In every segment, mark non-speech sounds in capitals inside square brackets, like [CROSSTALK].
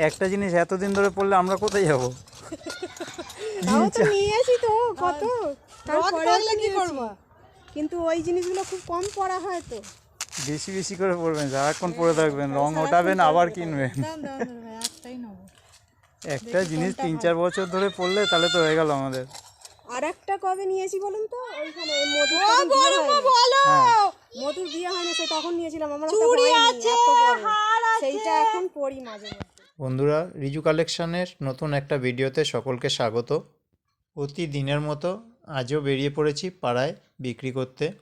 একটা জিনিস এতদিন ধরে পড়লে আমরা কোথায় যাব? তাও তো [LAUGHS] নিয়েছি তো কত? তারপরে কি করব? কিন্তু ওই জিনিসগুলো খুব কম পড়া হয় তো। বেশি বেশি করে পড়বেন সারাক্ষণ পড়ে থাকবেন রং ওঠাবেন আবার কিনবেন। একটা জিনিস তিন চার বছর ধরে পড়লে তাহলে তো হয়ে গেল আমাদের। আর একটা কবে নিয়েছি বলুন তো? ওইখানে মধুর বিয়ে বলো! হ্যাঁ। মধুর বিয়ে হয় না সে তখন নিয়েছিলাম আমার একটা। সেইটা এখন পড়ি মাঝে মধ্যে বন্ধুরা, রিজু কালেকশানের নতুন একটা ভিডিওতে সকলকে স্বাগত। প্রতিদিনের মতো আজও বেরিয়ে পড়েছি পাড়ায় বিক্রি করতে।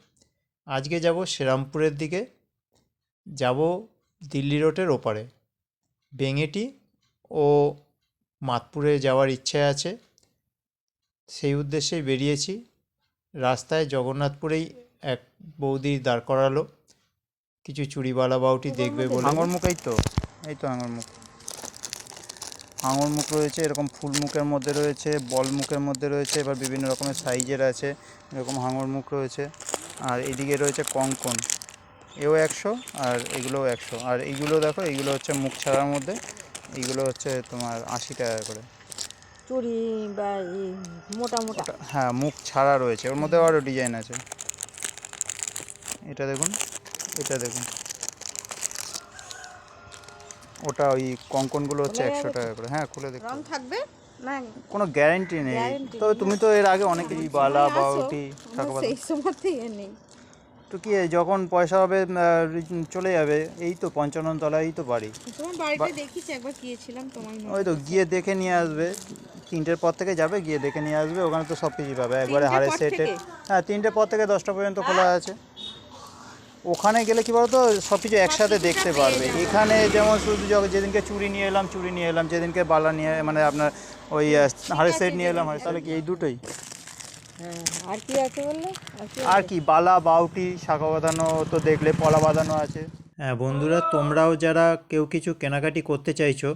আজকে যাব শ্রীরামপুরের দিকে। যাব দিল্লি রোডের ওপারে। বেঙেটি ও মাতপুরে যাওয়ার ইচ্ছে আছে। সেই উদ্দেশ্যেই বেরিয়েছি। রাস্তায় জগন্নাথপুরেই এক বৌদি দাঁড় করালো। কিছু চুড়িবালা বাউটি দেখবে বলে। আঙুর মুখেই তো। এই তো আঙুর মুখ। আঙুর মুখ রয়েছে এরকম ফুল মুখের মধ্যে রয়েছে বল মুখের মধ্যে রয়েছে এবার বিভিন্ন রকমের সাইজের আছে এরকম হাঙর মুখ রয়েছে আর এদিকে রয়েছে কঙ্কন এও একশো আর এগুলোও একশো আর এইগুলো দেখো এইগুলো হচ্ছে মুখ ছাড়ার মধ্যে এইগুলো হচ্ছে তোমার আশি টাকা করে। চুড়ি বা এই মোটা মোটা। হ্যাঁ মুখ ছাড়া রয়েছে ওর মধ্যে আরও ডিজাইন আছে। এটা দেখুন এটা দেখুন। ওটা ওই কঙ্কনগুলো হচ্ছে একশো টাকা করে। হ্যাঁ খুলে দেখুন রং থাকবে? না। কোনো গ্যারান্টি নেই। তবে তুমি তো এর আগে অনেক বালা বাউটি সেই সময় নেই। তো কি যখন পয়সা হবে চলে যাবে এই তো পঞ্চানন তলায় তো বাড়ি। তোমার বাড়িতে একবার গিয়েছিলাম তোমার ওই তো গিয়ে দেখে নিয়ে আসবে। তিনটের পর থেকে যাবে গিয়ে দেখে নিয়ে আসবে ওখানে তো সব কিছুই পাবে। একবারে পর সেটের হ্যাঁ তিনটের পর থেকে দশটা পর্যন্ত খোলা আছে। ওখানে গেলে কি বলতো সব কিছু একসাথে দেখতে পারবে। এখানে যেমন শুধু যেদিনকে চুরি নিয়ে এলাম চুড়ি নিয়ে এলাম যেদিনকে বালা নিয়ে মানে আপনার ওই হাড়ের সেট নিয়ে এলাম তাহলে কি এই দুটোই? হ্যাঁ আর কি আছে বললে? আর কি আর কি বালা বাউটি শাখা বাঁধানো তো দেখলে পলা বাঁধানো আছে। হ্যাঁ বন্ধুরা তোমরাও যারা কেউ কিছু কেনাকাটি করতে চাইছো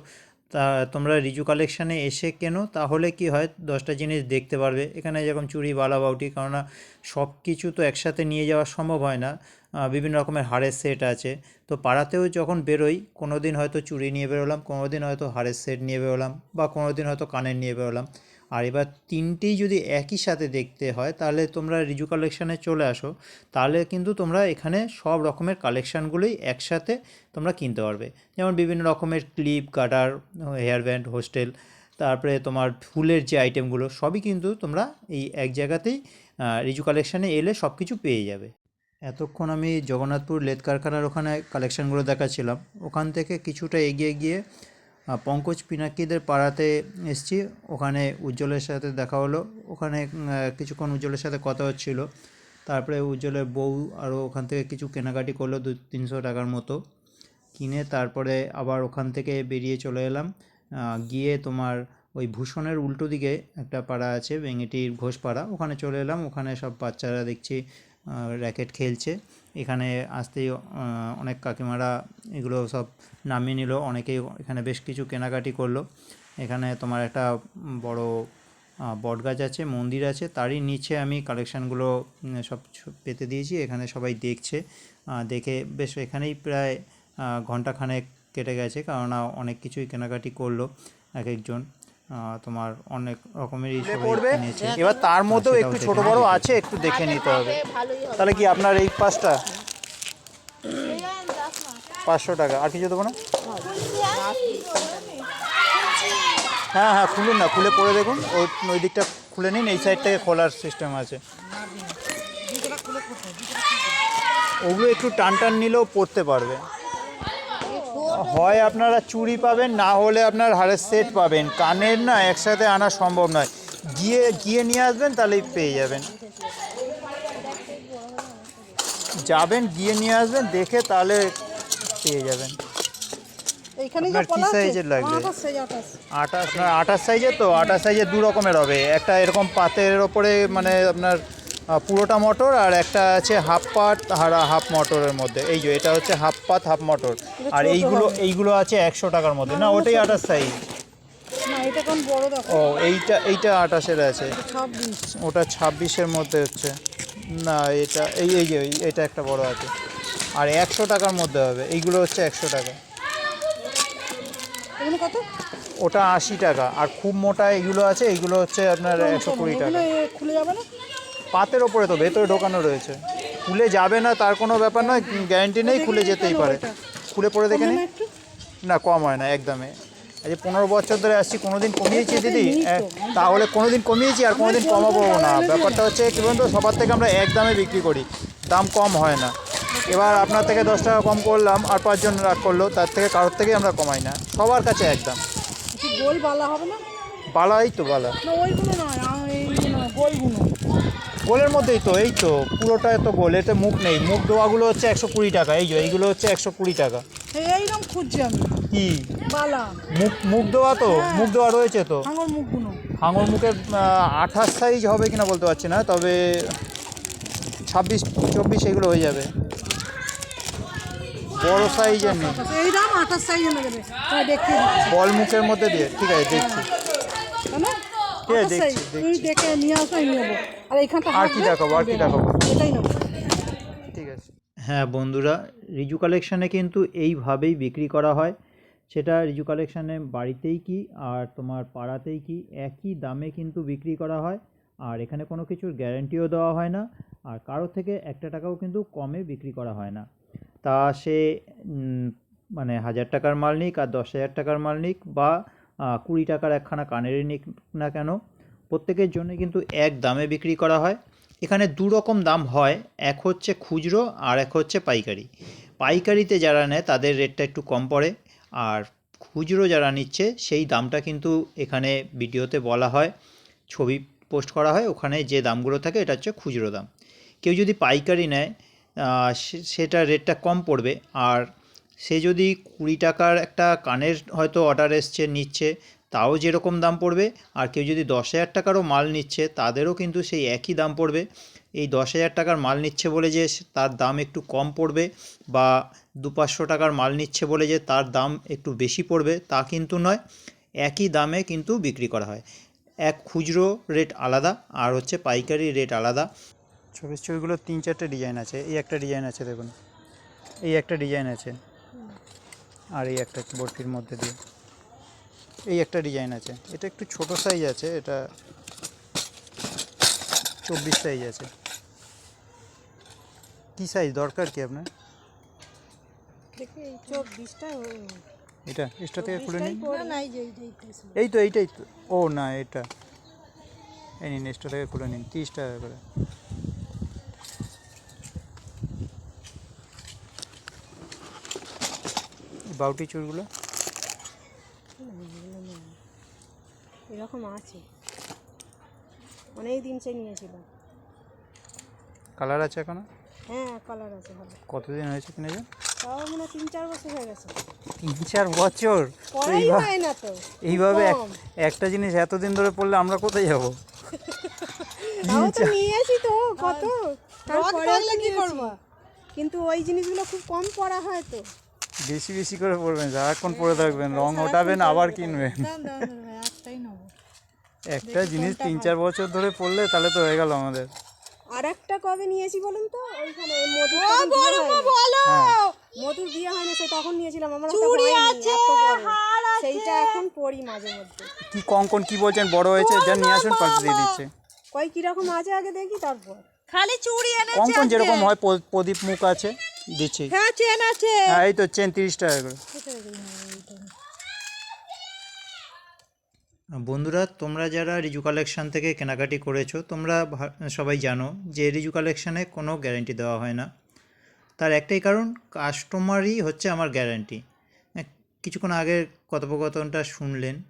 তা তোমরা রিজু কালেকশানে এসে কেনো, তাহলে কি হয় দশটা জিনিস দেখতে পারবে। এখানে যেরকম চুরি বালা, বাউটি, কেননা সব কিছু তো একসাথে নিয়ে যাওয়া সম্ভব হয় না। বিভিন্ন রকমের হাড়ের সেট আছে। তো পাড়াতেও যখন বেরোই কোনো দিন হয়তো চুড়ি নিয়ে বেরোলাম কোনো দিন হয়তো হাড়ের সেট নিয়ে বেরোলাম, বা কোনো দিন হয়তো কানের নিয়ে বেরোলাম। আর এবার তিনটেই যদি একই সাথে দেখতে হয়, তাহলে তোমরা রিজু কালেকশানে চলে আসো। তাহলে কিন্তু তোমরা এখানে সব রকমের কালেকশানগুলোই একসাথে তোমরা কিনতে পারবে। যেমন বিভিন্ন রকমের clip, cutter, hair band, hostel, তারপরে তোমার ফুলের যে আইটেমগুলো, সবই কিন্তু তোমরা এই এক জায়গাতেই রিজু কালেকশানে এলে সব কিছু পেয়ে যাবে। এতক্ষণ আমি জগন্নাথপুর লেদ কারখানার ওখানে কালেকশানগুলো দেখাচ্ছিলাম। ওখান থেকে কিছুটা এগিয়ে গিয়ে পঙ্কজ পিনাকিদের পাড়াতে এসছি। ওখানে উজ্জ্বলের সাথে দেখা হলো। ওখানে কিছুক্ষণ উজ্জ্বলের সাথে কথা হচ্ছিল। তারপরে উজ্জ্বলের বউ আরও ওখান থেকে কিছু কেনাকাটি করল দু, তিনশো টাকার মতো কিনে। তারপরে আবার ওখান থেকে বেরিয়ে চলে এলাম। গিয়ে তোমার ওই ভূষণের উল্টো দিকে একটা পাড়া আছে বেঙ্গিটির ঘোষপাড়া। ওখানে চলে এলাম। ওখানে সব বাচ্চারা দেখছি র্যাকেট খেলছে। এখানে আসতেই অনেক কাকিমারা এগুলো সব নামিয়ে নিল। অনেকেই এখানে বেশ কিছু কেনাকাটি করল। এখানে তোমার একটা বড় আহ, বটগাছ আছে মন্দির আছে। তারই নিচে আমি কালেকশানগুলো সব পেতে দিয়েছি। এখানে সবাই দেখছে। দেখে বেশ এখানেই প্রায় ঘন্টাখানেক কেটে গেছে। কেননা অনেক কিছুই কেনাকাটি করল এক একজন তোমার অনেক রকমেরই সবাই কিনেছে এবার তার মধ্যেও একটু ছোট বড় আছে একটু দেখে নিতে হবে। তাহলে কি আপনার এই পাঁচটা? পাঁচশো টাকা। আর কিছু দেবো না? হ্যাঁ হ্যাঁ খুলুন না খুলে পড়ে দেখুন। ওই ওই দিকটা খুলে নিন এই সাইড থেকে খোলার সিস্টেম আছে। ওগুলো একটু টান টান নিলেও পড়তে পারবে। হয় আপনারা চুড়ি পাবেন না হলে আপনার হাড়ের সেট পাবেন। কানের না একসাথে আনা সম্ভব নয়। গিয়ে গিয়ে নিয়ে আসবেন তাহলেই পেয়ে যাবেন। যাবেন গিয়ে নিয়ে আসবেন দেখে তাহলে পেয়ে যাবেন। আপনার কি সাইজের লাগবে? আঠাশ সাইজ আপনার তো আঠাশ সাইজের দু রকমের হবে। একটা এরকম পাতের ওপরে মানে আপনার পুরোটা মটর আর একটা আছে হাফ পাত আর হাফ মটরের মধ্যে। এই যে এটা হচ্ছে হাফ পাত হাফ মটর আর এইগুলো এইগুলো আছে একশো টাকার মধ্যে। না ওটাই আঠাশ সাইজ না এটা কোন বড় দেখো। ও এইটা এইটা আঠাশের আছে। ওটা ছাব্বিশের মধ্যে হচ্ছে। না এটা এই এই যে এটা একটা বড় আছে। আর একশো টাকার মধ্যে হবে। এইগুলো হচ্ছে একশো টাকা। এগুলো কত? ওটা আশি টাকা। আর খুব মোটা এগুলো আছে। এগুলো হচ্ছে আপনার একশো কুড়ি টাকা। খুলে যাবে না? পাতের ওপরে তো ভেতরে ঢোকানো রয়েছে। খুলে যাবে না তার কোনো ব্যাপার নয় গ্যারেন্টি নেই খুলে যেতেই পারে। খুলে পরে দেখে নিন। না কম হয় না একদমে এই যে পনেরো বছর ধরে আসছি কোনো দিন কমিয়েছি দিদি? তাহলে কোনোদিন কমিয়েছি আর কোনো দিন কমাবো না। ব্যাপারটা হচ্ছে কী বলুন তো সবার থেকে আমরা এক দামে বিক্রি করি। দাম কম হয় না। এবার আপনার থেকে দশ টাকা কম করলাম আর পাঁচজন রাগ করল তার থেকে কারোর থেকেই আমরা কমাই না। সবার কাছে একদম। গোল বালা হবে না? বালা এই তো বালা। ওইগুলো গোলগুলো গোলের মধ্যেই তো এই তো পুরোটাই তো গোল এতে মুখ নেই। মুখ দেওয়াগুলো হচ্ছে একশো কুড়ি টাকা এই যে এইগুলো হচ্ছে একশো কুড়ি টাকা। এইরকম খুঁজছি আমি। কি? বালা। মুখ মুখ দেওয়া তো? মুখ দেওয়া রয়েছে তো? হাঙর মুখগুলো হাঙর মুখের আঠাশ সাইজ হবে কিনা বলতে পারছি না তবে ছাব্বিশ চব্বিশ এগুলো হয়ে যাবে। বড় সাইজের নেই। আচ্ছা, বল মুখের মধ্যে দিয়ে ঠিক আছে দেখছি। তাই ঠিক আছে, দেখছি, তুই দেখে নিয়ে আসো আমি আর এইখানটা আর কি দেখাবো, আর কি দেখাবো? এটাই নেব। ঠিক আছে। হ্যাঁ বন্ধুরা রিজু কালেকশানে কিন্তু এইভাবেই বিক্রি করা হয়। সেটা রিজু কালেকশানে বাড়িতেই কি আর তোমার পাড়াতেই কি একই দামে কিন্তু বিক্রি করা হয়। আর এখানে কোনো কিছুর গ্যারেন্টিও দেওয়া হয় না। আর কারও থেকে একটা টাকাও কিন্তু কমে বিক্রি করা হয় না। তা সে মানে হাজার টাকার মাল নিক আর দশ হাজার টাকার মাল নিক বা কুড়ি টাকার একখানা কানেরই নিক না কেন, প্রত্যেকের জন্য কিন্তু এক দামে বিক্রি করা হয়। এখানে দু রকম দাম হয়, এক হচ্ছে খুচরো আর এক হচ্ছে পাইকারি। পাইকারিতে যারা নেয় তাদের রেটটা একটু কম পড়ে, আর খুচরো যারা নিচ্ছে সেই দামটা কিন্তু এখানে ভিডিওতে বলা হয়, ছবি পোস্ট করা হয়, ওখানে যে দামগুলো থাকে এটা হচ্ছে খুচরো দাম। কেউ যদি পাইকারি নেয় সেটা রেটটা কম পড়বে, আর সে যদি কুড়ি টাকার একটা কানের হয়তো অর্ডার এসছে, নিচ্ছে, তাও যেরকম দাম পড়বে। আর কেউ যদি দশ হাজার টাকারও মাল নিচ্ছে, তাদেরও কিন্তু সেই একই দাম পড়বে। এই দশ হাজার টাকার মাল নিচ্ছে বলে যে তার দাম একটু কম পড়বে বা দু পাঁচশো টাকার মাল নিচ্ছে বলে যে তার দাম একটু বেশি পড়বে, তা কিন্তু নয়। একই দামে কিন্তু বিক্রি করা হয়। এক খুচরো রেট আলাদা, আর হচ্ছে পাইকারি রেট আলাদা। ছবির ছবিগুলো তিন চারটে ডিজাইন আছে। এই একটা ডিজাইন আছে, দেখুন। এই একটা ডিজাইন আছে। আর এই একটা বর্তির মধ্যে দিয়ে। এই একটা ডিজাইন আছে। এটা একটু ছোট সাইজ আছে এটা চব্বিশ সাইজ আছে। কী সাইজ দরকার কি আপনার? এটা? এক্সট্রা থেকে খুলে নিন। এই তো এইটাই তো। ও না এটা। এই নিন এক্সট্রা থেকে খুলে নিন। তিরিশ টাকা করে। বাউটি চুরগুলো এরকম আছে। অনেক দিন সে নিয়েছিলাম। কালার আছে এখনও? হ্যাঁ কালার আছে ভালো। কতদিন হয়েছে কিনেছে তাও মনে তিন চার বছর হয়ে গেছে। তিন চার বছর? হয় না তো এইভাবে একটা জিনিস এতদিন ধরে পড়লে আমরা কোথায় যাব? [LAUGHS] তাও তো নিয়েছি তো কত? তারপরে কি করব? কিন্তু ওই জিনিসগুলো খুব কম পড়া হয় তো। বেশি বেশি করে পড়বেন সারাক্ষণ পরে থাকবেন রং ওঠাবেন আবার কিনবেন। একটা জিনিস তিন চার বছর ধরে পড়লে তাহলে তো হয়ে গেল আমাদের। আর একটা কবে নিয়েছি বলুন তো? ওইখানে মধুর তখন হ্যাঁ। মধুর বিয়ে হয় না সে তখন নিয়েছিলাম আমার। সেইটা এখন পড়ি মাঝে মধ্যে। কি কঙ্কন কি বলছেন বড় হয়েছে যা নিয়ে আসুন পাল্টে দিয়ে দিচ্ছে। কয় কীরকম আছে আগে দেখি তারপর। খালি চুড়ি এনে কঙ্কন যেরকম হয় প্রদীপ মুখ আছে দিচ্ছি। হ্যাঁ চেন আছে। হ্যাঁ এই তো চেন তিরিশ টাকা করে। বন্ধুরা তোমরা যারা রিজু কালেকশন থেকে কেনাকাটি করেছ তোমরা ভা- সবাই জানো যে রিজু কালেকশানে কোনো গ্যারেন্টি দেওয়া হয় না। তার একটাই কারণ কাস্টমারই হচ্ছে আমার গ্যারান্টি। কিছুক্ষণ আগের কথোপকথনটা শুনলেন।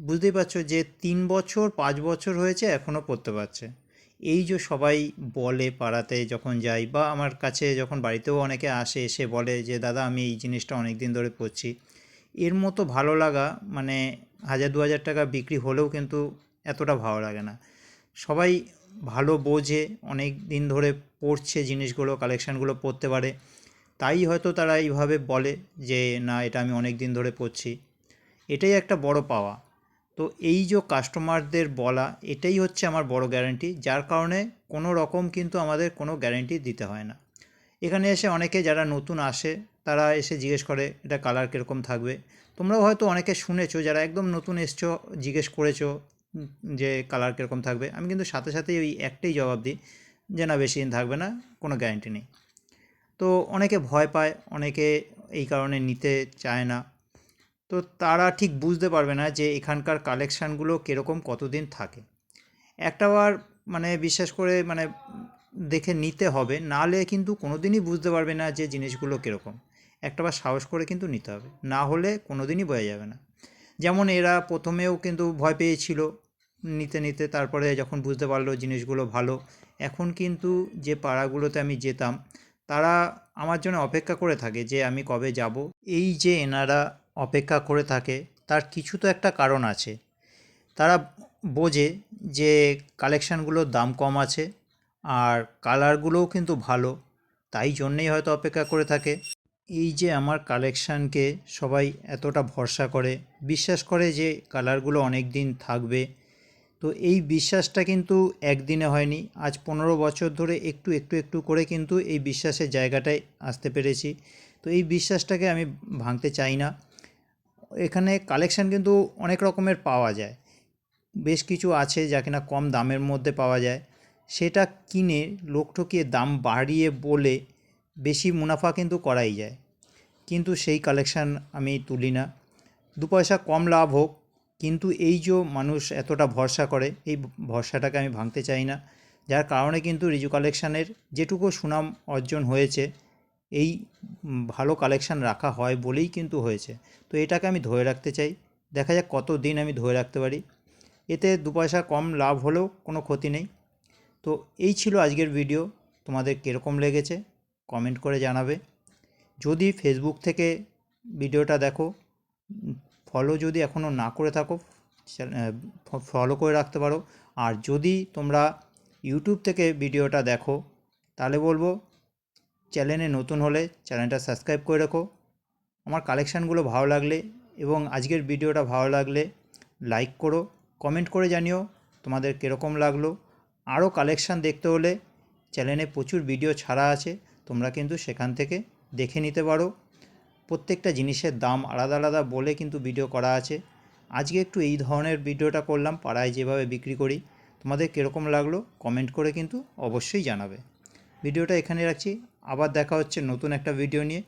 বুঝতেই পারছ যে তিন বছর পাঁচ বছর হয়েছে এখনও পড়তে পারছে। এই যে সবাই বলে পাড়াতে যখন যাই বা আমার কাছে যখন বাড়িতেও অনেকে আসে, এসে বলে যে, দাদা, আমি এই জিনিসটা অনেক দিন ধরে পড়ছি এর মতো ভালো লাগা মানে হাজার দু হাজার টাকা বিক্রি হলেও কিন্তু এতটা ভালো লাগে না। সবাই ভালো বোঝে, অনেক দিন ধরে পড়ছে জিনিসগুলো, কালেকশানগুলো পড়তে পারে। তাই হয়তো তারা এইভাবে বলে যে, না, এটা আমি অনেক দিন ধরে পড়ছি এটাই একটা বড় পাওয়া। তো এই যে কাস্টমারদের বলা, এটাই হচ্ছে আমার বড় গ্যারান্টি যার কারণে কোনো রকম কিন্তু আমাদের কোনো গ্যারান্টি দিতে হয় না। এখানে এসে অনেকে যারা নতুন আসে, তারা এসে জিজ্ঞেস করে, এটা কালার কীরকম থাকবে? তোমরাও হয়তো অনেকে শুনেছো, যারা একদম নতুন এসছো, জিজ্ঞেস করেছ যে কালার কীরকম থাকবে। আমি কিন্তু সাথে সাথেই ওই একটাই জবাব দিই, যে না, বেশি দিন থাকবে না, কোনো গ্যারান্টি নেই। তো অনেকে ভয় পায়, অনেকে এই কারণে নিতে চায় না। তো তারা ঠিক বুঝতে পারবে না যে এখানকার কালেকশানগুলো কীরকম কতদিন থাকে। একটাবার মানে বিশ্বাস করে মানে দেখে নিতে হবে নাহলে কিন্তু কোনো দিনই বুঝতে পারবে না যে জিনিসগুলো কীরকম। একটাবার সাহস করে কিন্তু নিতে হবে, না হলে কোনো দিনই বোঝা যাবে না। যেমন এরা প্রথমেও কিন্তু ভয় পেয়েছিল নিতে নিতে, তারপরে যখন বুঝতে পারল জিনিসগুলো ভালো, এখন কিন্তু যে পাড়াগুলোতে আমি যেতাম, তারা আমার জন্য অপেক্ষা করে থাকে যে আমি কবে যাব। এই যে এনারা অপেক্ষা করে থাকে, তার কিছু তো একটা কারণ আছে। তারা বোঝে যে কালেকশানগুলোর দাম কম আছে আর কালারগুলোও কিন্তু ভালো, তাই জন্যেই হয়তো অপেক্ষা করে থাকে। এই যে আমার কালেকশানকে সবাই এতটা ভরসা করে, বিশ্বাস করে যে কালারগুলো অনেক দিন থাকবে, তো এই বিশ্বাসটা কিন্তু একদিনে হয়নি। আজ পনেরো বছর ধরে একটু একটু একটু করে কিন্তু এই বিশ্বাসের জায়গাটায় আসতে পেরেছি। তো এই বিশ্বাসটাকে আমি ভাঙতে চাই না। এখানে কালেকশান কিন্তু অনেক রকমের পাওয়া যায়। বেশ কিছু আছে যা কিনা কম দামের মধ্যে পাওয়া যায়। সেটা কিনে লোক ঠকিয়ে দাম বাড়িয়ে বলে বেশি মুনাফা কিন্তু করাই যায়। কিন্তু সেই কালেকশান আমি তুলি না। দু পয়সা কম লাভ হোক, কিন্তু এই যে মানুষ এতটা ভরসা করে, এই ভরসাটাকে আমি ভাঙতে চাই না। যার কারণে কিন্তু রিজু কালেকশানের যেটুকু সুনাম অর্জন হয়েছে এই ভালো কালেকশান রাখা হয় বলেই কিন্তু হয়েছে। তো এটাকে আমি ধরে রাখতে চাই। দেখা যাক কত দিন আমি ধরে রাখতে পারি। এতে দু পয়সা কম লাভ হলেও কোনো ক্ষতি নেই। তো এই ছিল আজকের ভিডিও তোমাদের কীরকম লেগেছে? কমেন্ট করে জানাবে। যদি ফেসবুক থেকে ভিডিওটা দেখো ফলো যদি এখনও না করে থাকো ফলো করে রাখতে পারো। আর যদি তোমরা ইউটিউব থেকে ভিডিওটা দেখো, তাহলে বলব চ্যানেলে নতুন হলে চ্যানেলটা সাবস্ক্রাইব করে রাখো। আমার কালেকশানগুলো ভালো লাগলে এবং আজকের ভিডিওটা ভালো লাগলে লাইক করো, কমেন্ট করে জানিও তোমাদের কীরকম লাগল। আরও কালেকশান দেখতে হলে চ্যানেলে প্রচুর ভিডিও ছাড়া আছে, তোমরা কিন্তু সেখান থেকে দেখে নিতে পারো। প্রত্যেকটা জিনিসের দাম আলাদা আলাদা বলে কিন্তু ভিডিও করা আছে। আজকে একটু এই ধরনের ভিডিওটা করলাম, পাড়ায় যেভাবে বিক্রি করি, তোমাদের কীরকম লাগল কমেন্ট করে কিন্তু অবশ্যই জানাবে। ভিডিওটা এখানে রাখছি। আবার দেখা হচ্ছে নতুন একটা ভিডিও নিয়ে।